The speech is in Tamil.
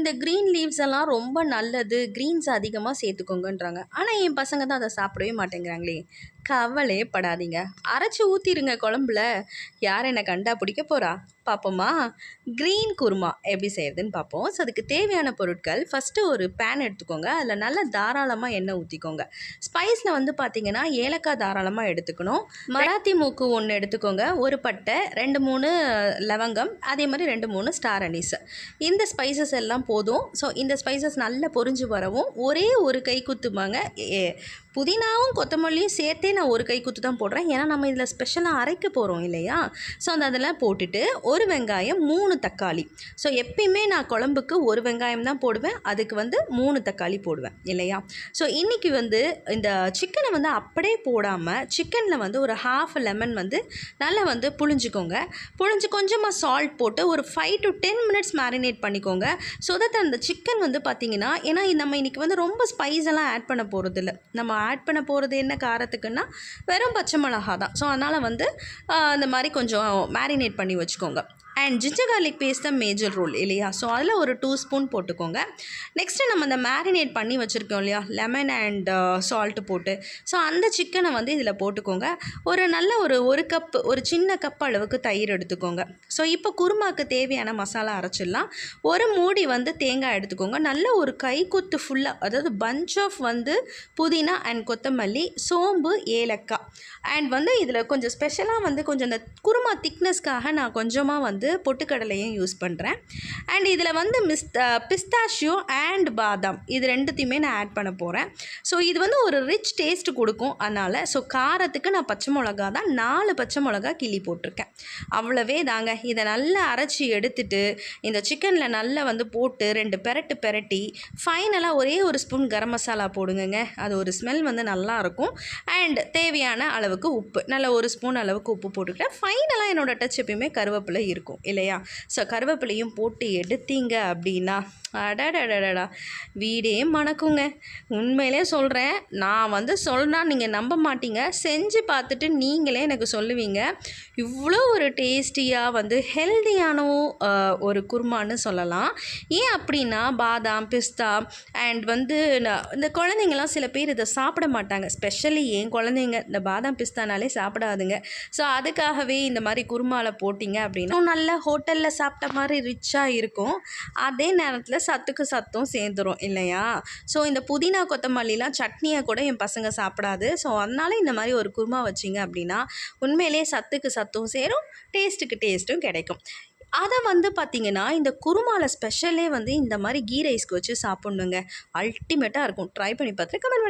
இந்த க்ரீன் லீவ்ஸ் எல்லாம் ரொம்ப நல்லது. க்ரீன்ஸ் அதிகமாக சேர்த்துக்கோங்கன்றாங்க. ஆனால் என் பசங்க தான் அதை சாப்பிடவே மாட்டேங்கிறாங்களே. கவலையே படாதீங்க அரைச்சி ஊற்றிடுங்க குழம்புல. யார் என்னை கண்டா பிடிக்க போகிறா பார்ப்போமா க்ரீன் குருமா எப்படி செய்கிறதுன்னு பார்ப்போம் ஸோ அதுக்கு தேவையான பொருட்கள் ஃபஸ்ட்டு ஒரு பேன் எடுத்துக்கோங்க. அதில் நல்லா தாராளமாக எண்ணெய் ஊற்றிக்கோங்க ஸ்பைஸில் வந்து பார்த்தீங்கன்னா ஏலக்காய் தாராளமாக எடுத்துக்கணும். மராத்தி மூக்கு ஒன்று எடுத்துக்கோங்க. ஒரு பட்டை ரெண்டு மூணு லவங்கம் அதே மாதிரி ரெண்டு மூணு ஸ்டார் அனீஸ் இந்த ஸ்பைசஸ் எல்லாம் போதும். ஸோ இந்த ஸ்பைசஸ் நல்லா பொரிஞ்சு வரவும் ஒரே ஒரு கை குத்துமாங்க ஏ- புதினாவும் கொத்தமல்லியும் சேர்த்தே நான் ஒரு கை குத்து தான் போடுறேன். ஏன்னா நம்ம இதில் ஸ்பெஷலாக அரைக்க போகிறோம் இல்லையா? ஸோ அந்த அதெல்லாம் போட்டுட்டு ஒரு வெங்காயம் மூணு தக்காளி. ஸோ எப்பயுமே நான் குழம்புக்கு ஒரு வெங்காயம் தான் போடுவேன். அதுக்கு வந்து மூணு தக்காளி போடுவேன் இல்லையா? ஸோ இன்றைக்கி வந்து இந்த சிக்கனை வந்து அப்படியே போடாமல் சிக்கனில் வந்து ஒரு ஹாஃப் லெமன் வந்து நல்லா வந்து புழிஞ்சிக்கோங்க. புழிஞ்சு கொஞ்சமாக சால்ட் போட்டு ஒரு five to ten minutes marinate பண்ணிக்கோங்க. ஸோ தட் அந்த சிக்கன் வந்து பார்த்திங்கன்னா ஏன்னா நம்ம இன்றைக்கி வந்து ரொம்ப ஸ்பைஸ் எல்லாம் ஆட் பண்ண போகிறதில்ல நம்ம ஆட் பண்ண போகிறது என்ன காரத்துக்குன்னா வெறும் பச்சை மிளகா தான் ஸோ அதனால் வந்து அந்த இந்த மாதிரி கொஞ்சம் மேரினேட் பண்ணி வச்சுக்கோங்க. அண்ட் ஜிஞ்சர் கார்லிக் பேஸ்ட் தான் மேஜர் ரோல் இல்லையா? ஸோ அதில் ஒரு டூ ஸ்பூன் போட்டுக்கோங்க. நெக்ஸ்ட்டு நம்ம அந்த மேரினேட் பண்ணி வச்சுருக்கோம் இல்லையா? லெமன் அண்ட் சால்ட்டு போட்டு. ஸோ அந்த சிக்கனை வந்து இதில் போட்டுக்கோங்க. ஒரு நல்ல ஒரு ஒரு கப் ஒரு சின்ன கப் அளவுக்கு தயிர் எடுத்துக்கோங்க. ஸோ இப்போ குருமாவுக்கு தேவையான மசாலா அரைச்சிடலாம். ஒரு மூடி வந்து தேங்காய் எடுத்துக்கோங்க. நல்ல ஒரு கைக்குத்து ஃபுல்லாக அதாவது பஞ்ச் ஆஃப் வந்து புதினா அண்ட் கொத்தமல்லி சோம்பு ஏலக்காய். அண்ட் வந்து இதில் கொஞ்சம் ஸ்பெஷலாக வந்து கொஞ்சம் இந்த குருமா திக்னஸ்க்காக நான் கொஞ்சமாக வந்து வந்து பொட்டுக்கடலையும் யூஸ் பண்ணுறேன் அண்ட் இதில் வந்து மிஸ் பிஸ்தாஷியோ அண்ட் பாதாம். இது ரெண்டுத்தையுமே நான் ஆட் பண்ண போகிறேன் ஸோ இது வந்து ஒரு ரிச் டேஸ்ட் கொடுக்கும் அதனால். ஸோ காரத்துக்கு நான் பச்சை மிளகா தான் நாலு பச்சை மிளகா கிள்ளி போட்டிருக்கேன். அவ்வளவே தாங்க. இதை நல்லா அரைச்சி எடுத்துட்டு இந்த சிக்கனில் நல்லா வந்து போட்டு ரெண்டு பெரட்டு பெரட்டி ஃபைனலாக ஒரே ஒரு ஸ்பூன் கரம் மசாலா போடுங்கங்க. அது ஒரு ஸ்மெல் வந்து நல்லாயிருக்கும் அண்ட் தேவையான அளவுக்கு உப்பு. நல்ல ஒரு ஸ்பூன் அளவுக்கு உப்பு போட்டுக்கிட்டேன். ஃபைனலாக என்னோட டச் எப்பயுமே கருவேப்பிலை இருக்கும். இல்லையா? ஸோ கருவேப்பிலையும் போட்டு எடுத்தீங்க அப்படின்னா அடடடடடா வீடே மணக்குங்க. உண்மையிலே சொல்கிறேன் நான் வந்து சொன்னால் நீங்கள் நம்ப மாட்டீங்க. செஞ்சு பார்த்துட்டு நீங்களே எனக்கு சொல்லுவீங்க. இவ்வளோ ஒரு டேஸ்டியாக வந்து ஹெல்தியான ஒரு குருமான்னு சொல்லலாம். ஏன் அப்படின்னா பாதாம் பிஸ்தா அண்ட் வந்து இந்த குழந்தைங்கலாம் சில பேர் இதை சாப்பிட மாட்டாங்க. ஸ்பெஷலி ஏன் குழந்தைங்க இந்த பாதாம் பிஸ்தானாலே சாப்பிடாதுங்க. ஸோ அதுக்காகவே இந்த மாதிரி குருமாவில் போட்டிங்க அப்படின்னா இன்னும் நல்ல ஹோட்டலில் சாப்பிட்ட மாதிரி ரிச்சாக இருக்கும். அதே நேரத்தில் சத்துக்கு சத்தும் சேர்ந்துரும் இல்லையா? ஸோ இந்த புதினா கொத்தமல்லிலாம் சட்னியை கூட என் பசங்க சாப்பிடாது. ஸோ அதனால இந்த மாதிரி ஒரு குருமா வச்சிங்க அப்படின்னா உண்மையிலே சத்துக்கு சத்தும் சேரும் டேஸ்ட்டுக்கு டேஸ்ட்டும் கிடைக்கும். அதை வந்து பார்த்திங்கன்னா இந்த குருமாவில் ஸ்பெஷலே வந்து இந்த மாதிரி கீ ரைஸ்க்கு வச்சு சாப்பிட்ணுங்க. அல்டிமேட்டாக இருக்கும். ட்ரை பண்ணி பார்த்துட்டு கமெண்ட்